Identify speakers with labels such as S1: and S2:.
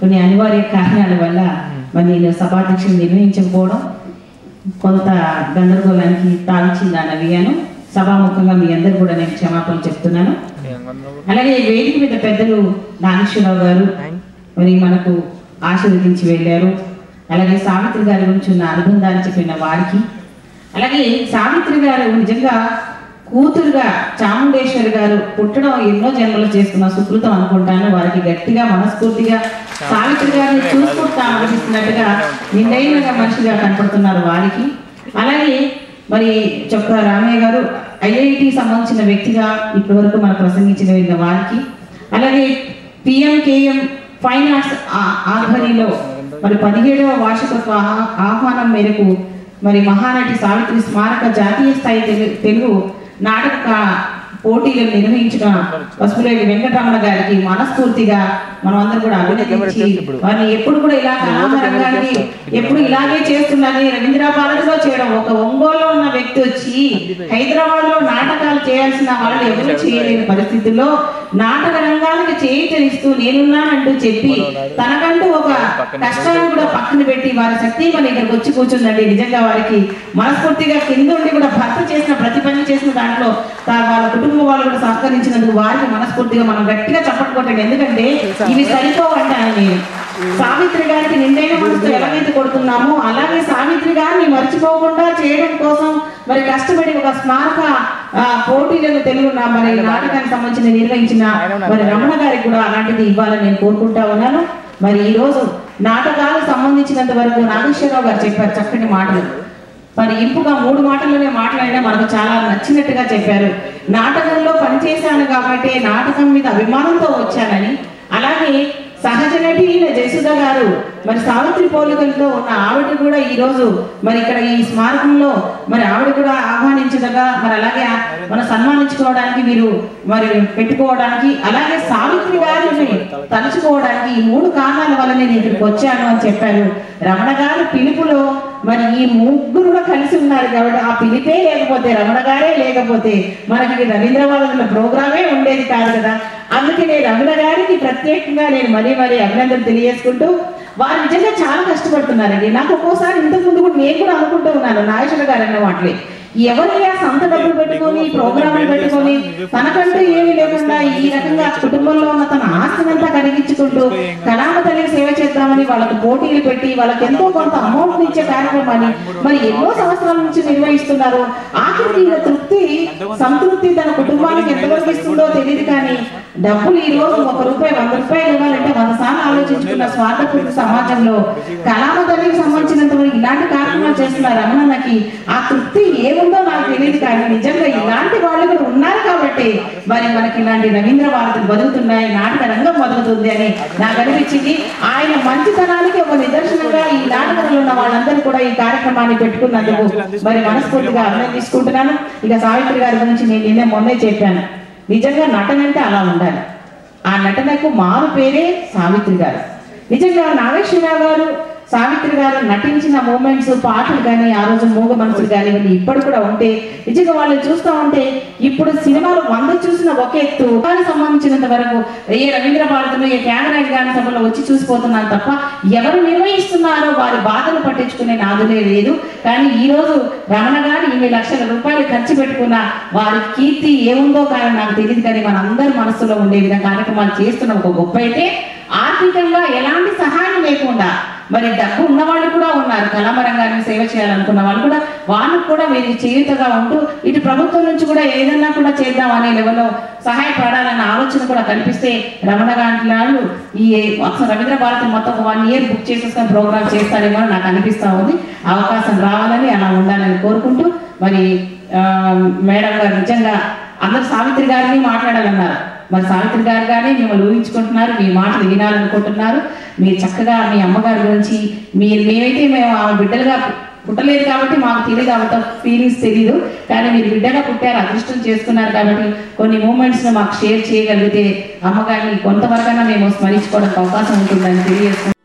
S1: కొన్ని అనివార్య కారణాల వల్ల మరి నేను సభాధ్యక్షులు నిర్వహించకపోవడం కొంత గందరగోళానికి తాల్చిందని అడిగాను సభాముఖంగా మీ అందరు కూడా నేను క్షమాపణ చెప్తున్నాను. అలాగే వేదిక మీద పెద్దలు నాగేశ్వరరావు గారు మరి మనకు ఆశీర్వదించి వెళ్ళారు. అలాగే సావిత్రి గారి గురించి ఉన్న అనుబంధాన్ని చెప్పిన వారికి అలాగే సావిత్రి గారు నిజంగా కూతురుగా చాముండేశ్వరి గారు పుట్టడం ఎన్నో జన్మలు చేసుకున్న సుకృతం అనుకుంటాను. వారికి గట్టిగా మనస్ఫూర్తిగా సావిత్రి గారిని చూసుకుంటా ఆలోచిస్తున్నట్టుగా నిండైన మనిషిగా కనపడుతున్నారు వారికి. అలాగే మరి చొక్క రామయ్య గారు ఐఐటి సంబంధించిన వ్యక్తిగా ఇప్పటి వరకు ప్రసంగించిన వారికి. అలాగే పిఎంకేఎం ఫైన్ ఆర్ట్స్ ఆధ్వర్యంలో మరి పదిహేడవ వార్షికత్వ ఆహ్వానం మేరకు మరి మహానటి సావిత్రి స్మారక జాతీయ స్థాయి తెలు- తెలుగు నాటక పోటీలు నిర్వహించిన పసుపులేటి వెంకటరమణ గారికి మనస్ఫూర్తిగా మనం అందరం కూడా అభినందించి వారిని ఎప్పుడు కూడా ఇలా కళామరంగాన్ని ఎప్పుడు ఇలాగే చేస్తుందని రవీంద్రపాలనలో చేయడం ఒక ఒంగోలులో ఉన్న వ్యక్తి వచ్చి హైదరాబాద్లో నాటకాలు చేయాల్సిన వాళ్ళు ఎవరు చేయలేని పరిస్థితుల్లో నాటక రంగానికి చేయితనిస్తూ నేనున్నానంటూ చెప్పి తనకంటూ ఒక కష్టాన్ని కూడా పక్కన పెట్టి వారి శక్తి మన ఇక్కడికి వచ్చి కూర్చుందండి. నిజంగా వారికి మనస్ఫూర్తిగా కింద ఉండి కూడా భర్త చేసిన ప్రతి పని చేసిన దాంట్లో వాళ్ళ కుటుంబ వాళ్ళు కూడా సహకరించినందుకు వారికి మనస్ఫూర్తిగా మనం గట్టిగా చప్పట్లు కొట్టండి. ఎందుకంటే ఇవి సరిపోవంటాను నేను సావిత్రి గారికి నిండైన మనసుతో ఎలాగైతే కొడుతున్నామో. అలాగే సావిత్రి గారిని మర్చిపోకుండా చేయడం కోసం మరి కష్టపడి ఒక స్మారక పోటీలను తెలుగు మరి నాటకానికి సంబంధించిన నిర్వహించిన మరి రమణ గారికి కూడా అలాంటిది ఇవ్వాలని నేను కోరుకుంటా ఉన్నాను. మరి ఈ రోజు నాటకాలకు సంబంధించినంత వరకు నాగేశ్వరరావు గారు చెప్పారు చక్కటి మాటలు. మరి ఇంపుగా మూడు మాటల్లోనే మాట్లాడినా మనకు చాలా నచ్చినట్టుగా చెప్పారు. నాటకంలో పనిచేశాను కాబట్టి నాటకం మీద అభిమానంతో వచ్చానని అలాగే సహజ నటి జయసుధ గారు మరి సావిత్రి పోలికలతో ఉన్న ఆవిడ కూడా ఈ రోజు మరి ఇక్కడ ఈ స్మారకంలో మరి ఆవిడ కూడా ఆహ్వానించదగా మరి అలాగే మనం మన సన్మానించుకోవడానికి మీరు మరి పెట్టుకోవడానికి అలాగే సావిత్రి గారిని తలుచుకోవడానికి ఈ మూడు కారణాల వల్ల నేను ఇక్కడికి వచ్చాను అని చెప్పారు. రమణ గారి పిలుపులో మరి ఈ ముగ్గురు కూడా కలిసి ఉన్నారు కాబట్టి ఆ పిలిపే లేకపోతే రమణ గారే లేకపోతే మనకి రవీంద్రవాదుల ప్రోగ్రామే ఉండేది కాదు కదా. అందుకే నేను రమణ గారికి ప్రత్యేకంగా నేను మరీ మరీ అభినందన తెలియజేసుకుంటూ వారు నిజంగా చాలా కష్టపడుతున్నారండి. నాకు ఒక్కోసారి ఇంతకు ముందు కూడా నేను కూడా అనుకుంటూ ఉన్నాను నాగేశ్వర గారు అన్న మాటలే. ఎవరైనా సొంత డబ్బులు పెట్టుకొని ప్రోగ్రాములు పెట్టుకొని తనకంటూ ఏమీ లేకుండా ఈ రకంగా కుటుంబంలో ఉన్న తన ఆస్తినంతా కలిగించుకుంటూ కళామ తల్లికి సేవ చేద్దామని వాళ్ళకి పోటీలు పెట్టి వాళ్ళకి ఎంతో కొంత అమౌంట్ ఇచ్చే కార్యక్రమాన్ని మరి ఎన్నో సంవత్సరాల నుంచి నిర్వహిస్తున్నారు. ఆఖరికి ఈయన తృప్తి సంతృప్తి తన కుటుంబానికి ఎంతవరకు ఇస్తుందో తెలియదు కానీ డబ్బులు ఈ రోజు ఒక రూపాయి వంద రూపాయలు ఇవ్వాలంటే వంద సార్లు ఆలోచించుకున్న స్వార్థపూర్తి సమాజంలో కళామ తల్లికి సంబంధించినంత వరకు ఇలాంటి కార్యక్రమాలు చేస్తున్న రమణన్నకి ఆ తృప్తి ఏముందో నాకు తెలియదు కానీ నిజంగా ఇలాంటి వాళ్ళు కూడా ఉన్నారు కాబట్టి మరి మనకి ఇలాంటి రవీంద్ర భారతులు బతుకుతున్నాయి నాటక రంగం బతుకుతుంది అని నాకు అనిపించింది. ఆయన మంచితనానికి ఒక నిదర్శనంగా ఈ నాటకంలో ఉన్న వాళ్ళందరూ కూడా ఈ కార్యక్రమాన్ని పెట్టుకున్నందుకు మరి మనస్ఫూర్తిగా అభినందించుకుంటున్నాను. ఇక సావిత్రి గారి గురించి నేను నిన్నే మొన్నే చెప్పాను. నిజంగా నటన అంటే అలా ఉండాలి. ఆ నటనకు మారు పేరే సావిత్రి గారు. నిజంగా నాగేశ్వరరావు గారు సావిత్రి గారు నటించిన మూమెంట్స్ పాటలు కానీ ఆ రోజు మూగ మనసులు కానివ్వండి ఇప్పుడు కూడా ఉంటే నిజంగా వాళ్ళు చూస్తూ ఉంటే ఇప్పుడు సినిమాలు వంద చూసిన ఒక ఎత్తు సంబంధించినంత వరకు ఏ రవీంద్ర భారతిలో ఏ కెమెరా గాని సభలో వచ్చి చూసిపోతున్నాను తప్ప ఎవరు నిర్వహిస్తున్నారో వారి బాధలు పట్టించుకునే నాదులే లేదు. కానీ ఈ రోజు రమణ గారు ఇన్ని లక్షల రూపాయలు ఖర్చు పెట్టుకున్న వారి కీర్తి ఏముందో కానీ నాకు తెలియదు కానీ మన అందరి మనసులో ఉండే విధంగా కార్యక్రమాలు చేస్తున్న ఒక గొప్ప అయితే ఆర్థికంగా ఎలాంటి సహాయం లేకుండా మరి డబ్బు ఉన్న వాళ్ళు కూడా ఉన్నారు. కళామరంగాన్ని సేవ చేయాలనుకున్న వాళ్ళు కూడా వాళ్ళకు కూడా మీరు చేయుతగా ఉంటూ ఇటు ప్రభుత్వం నుంచి కూడా ఏదన్నా కూడా చేద్దాం అనే లెవెల్లో సహాయపడాలన్న ఆలోచన కూడా కనిపిస్తే రమణ గాంటి వాళ్ళు ఈ అసలు రవీంద్ర భారతి మొత్తం వన్ ఇయర్ బుక్ చేసేసుకొని ప్రోగ్రామ్ చేస్తారేమో నాకు అనిపిస్తూ ఉంది. అవకాశం రావాలని అలా ఉండాలని కోరుకుంటూ మరి మేడం గారు నిజంగా అందరు సావిత్రి గారిని మాట్లాడాలన్నారు. మరి సావిత్రి గారు కానీ మిమ్మల్ని ఊహించుకుంటున్నారు మీ మాటలు వినాలనుకుంటున్నారు. మీరు చక్కగా మీ అమ్మగారి గురించి మీరు మేమైతే మేము ఆమె బిడ్డలుగా పుట్టలేదు కాబట్టి మాకు తెలియదు అంత ఫీలింగ్స్ తెలియదు కానీ మీరు బిడ్డగా పుట్టారు అదృష్టం చేసుకున్నారు కాబట్టి కొన్ని మూమెంట్స్ మాకు షేర్ చేయగలిగితే అమ్మగారిని కొంతవరకైనా మేము స్మరించుకోవడానికి అవకాశం ఉంటుందని తెలియజేస్తున్నాం.